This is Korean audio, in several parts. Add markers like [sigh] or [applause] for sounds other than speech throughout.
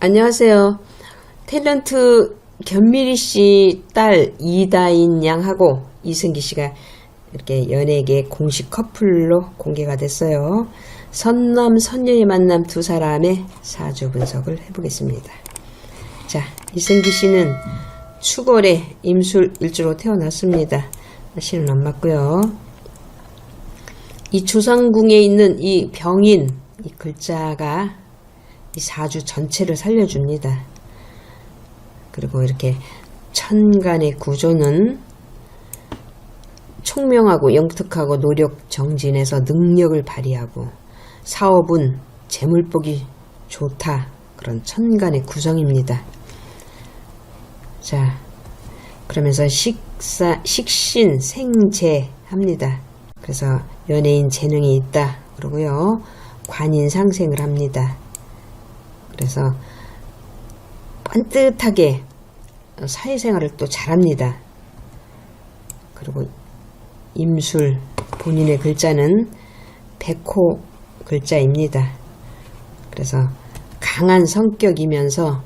안녕하세요. 탤런트 견미리 씨 딸 이다인 양하고 이승기 씨가 이렇게 연예계 공식 커플로 공개가 됐어요. 선남 선녀의 만남 두 사람의 사주 분석을 해보겠습니다. 자, 이승기 씨는 추월에 임술 일주로 태어났습니다. 씨는 안 맞고요. 이 조상궁에 있는 이 병인 이 글자가 이 사주 전체를 살려줍니다. 그리고 이렇게 천간의 구조는 총명하고 영특하고 노력 정진해서 능력을 발휘하고 사업은 재물복이 좋다. 그런 천간의 구성입니다. 자, 그러면서 식사, 식신, 생재 합니다. 그래서 연예인 재능이 있다. 그러고요. 관인 상생을 합니다. 그래서 반듯하게 사회생활을 또 잘합니다. 그리고 임술 본인의 글자는 백호 글자입니다. 그래서 강한 성격이면서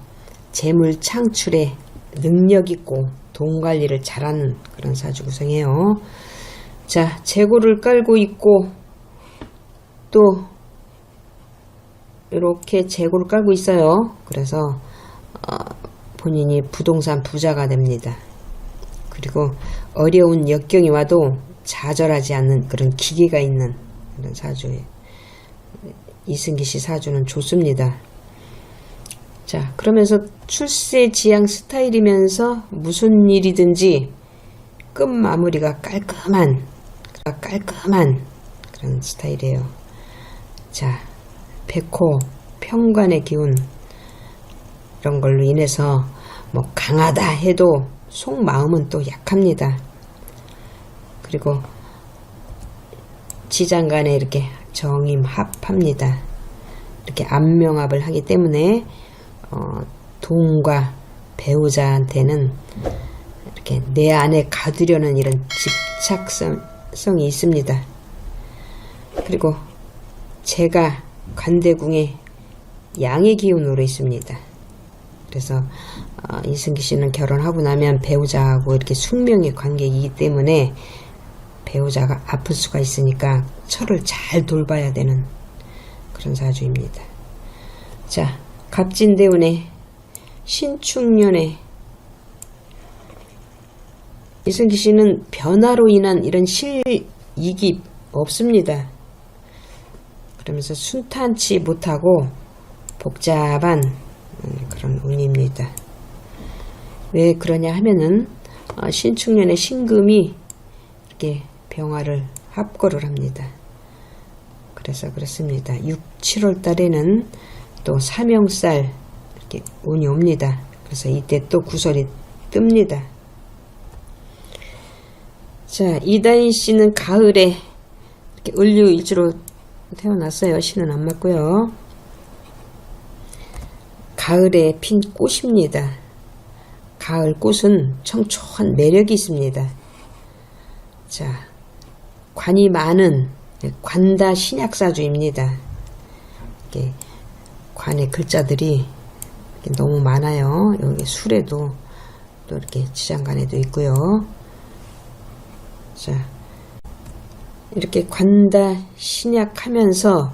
재물 창출에 능력 있고 돈 관리를 잘하는 그런 사주 구성이에요. 자, 재고를 깔고 있고 또 이렇게 재고를 깔고 있어요. 그래서 어, 본인이 부동산 부자가 됩니다. 그리고 어려운 역경이 와도 좌절하지 않는 그런 기계가 있는 그런 사주예요. 이승기 씨 사주는 좋습니다. 자, 그러면서 출세 지향 스타일이면서 무슨 일이든지 끝 마무리가 깔끔한, 깔끔한 그런 스타일이에요. 자, 백호, 평관의 기운 이런 걸로 인해서 뭐 강하다 해도 속마음은 또 약합니다. 그리고 지장 간에 이렇게 정임 합합니다. 이렇게 안명합을 하기 때문에 어, 돈과 배우자한테는 이렇게 내 안에 가두려는 이런 집착성이 있습니다. 그리고 제가 관대궁에 양의 기운으로 있습니다. 그래서 어, 이승기 씨는 결혼하고 나면 배우자하고 이렇게 숙명의 관계이기 때문에 배우자가 아플 수가 있으니까 철을 잘 돌봐야 되는 그런 사주입니다. 자, 갑진대운의 신축년에 이승기 씨는 변화로 인한 이런 실익이 없습니다. 그러면서 순탄치 못하고 복잡한 음, 그런 운입니다. 왜 그러냐 하면은 어, 신축년의 신금이 이렇게 병화를 합거를 합니다. 그래서 그렇습니다. 6, 7월 달에는 또 사명살 이렇게 운이 옵니다. 그래서 이때 또 구설이 뜹니다. 자, 이다인 씨는 가을에 이렇게 을류일주로 태어났어요. 신은 안 맞고요. 가을에 핀 꽃입니다. 가을 꽃은 청초한 매력이 있습니다. 자, 관이 많은 관다 신약사주입니다. 이게 관의 글자들이 너무 많아요. 여기 술에도 또 이렇게 지장간에도 있고요. 자, 이렇게 관다 신약하면서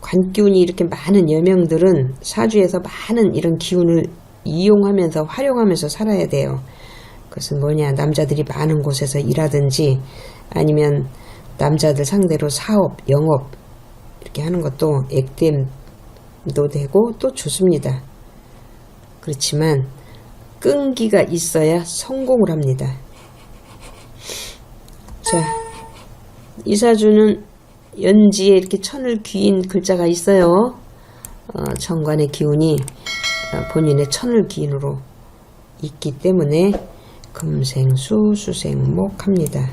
관기운이 이렇게 많은 여명들은 사주에서 많은 이런 기운을 이용하면서 활용하면서 살아야 돼요. 그것은 뭐냐 남자들이 많은 곳에서 일하든지 아니면 남자들 상대로 사업, 영업 이렇게 하는 것도 액땜 도 되고 또 좋습니다. 그렇지만 끈기가 있어야 성공을 합니다. [laughs] 자, 이사주는 연지에 이렇게 천을 귀인 글자가 있어요. 어, 정관의 기운이 어, 본인의 천을 기인으로 있기 때문에 금생수 수생목 합니다.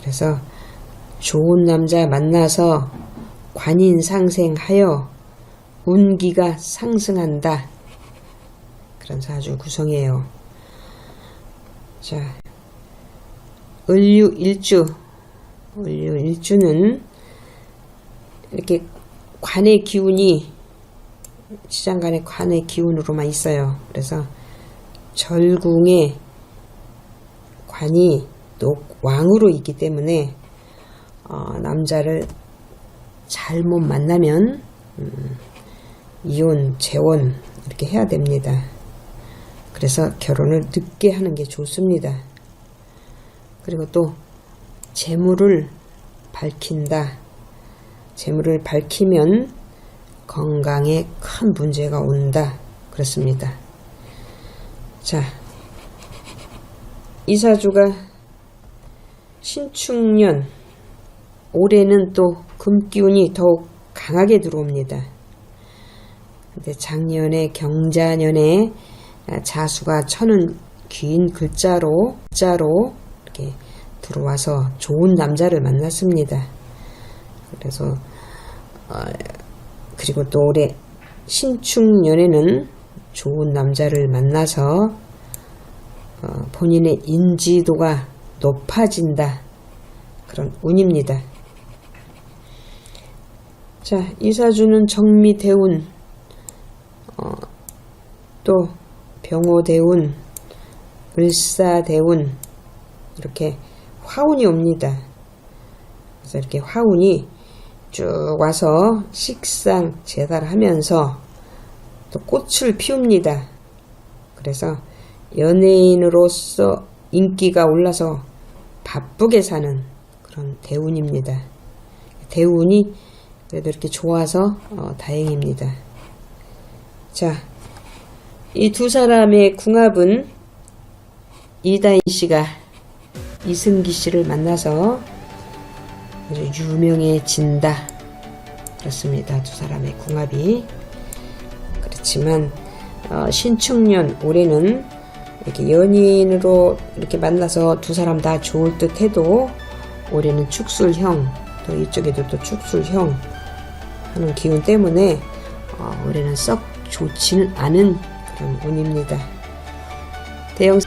그래서 좋은 남자 만나서 관인 상생하여 운기가 상승한다. 그런 사주 구성이에요. 자, 을류 일주, 을류 일주는 이렇게 관의 기운이 시장 간의 관의 기운으로만 있어요. 그래서 절궁의 관이 또 왕으로 있기 때문에 어, 남자를 잘못 만나면 음, 이혼, 재혼 이렇게 해야 됩니다. 그래서 결혼을 늦게 하는 게 좋습니다. 그리고 또 재물을 밝힌다. 재물을 밝히면 건강에 큰 문제가 온다. 그렇습니다. 자, 이사주가 신축년 올해는 또 금기운이 더욱 강하게 들어옵니다. 작년에 경자년에 자수가 천은 긴 글자로 글자로 이렇게 들어와서 좋은 남자를 만났습니다. 그래서 어, 그리고 또 올해 신축년에는 좋은 남자를 만나서 어, 본인의 인지도가 높아진다. 그런 운입니다. 자, 이사주는 정미대운, 어, 또 병호대운, 을사대운, 이렇게 화운이 옵니다. 그래서 이렇게 화운이 쭉 와서 식상 제달하면서 또 꽃을 피웁니다. 그래서 연예인으로서 인기가 올라서 바쁘게 사는 그런 대운입니다. 대운이 그래도 이렇게 좋아서 어, 다행입니다. 자, 이 두 사람의 궁합은 이다희 씨가 이승기 씨를 만나서 아주 유명해진다. 그렇습니다. 두 사람의 궁합이. 그렇지만 어, 신축년 올해는 이렇게 연인으로 이렇게 만나서 두 사람 다 좋을 듯 해도 올해는 축술형 또 이쪽에도 또 축술형 하는 기운 때문에 어, 올해는 썩 좋지는 않은 그런 운입니다. 대형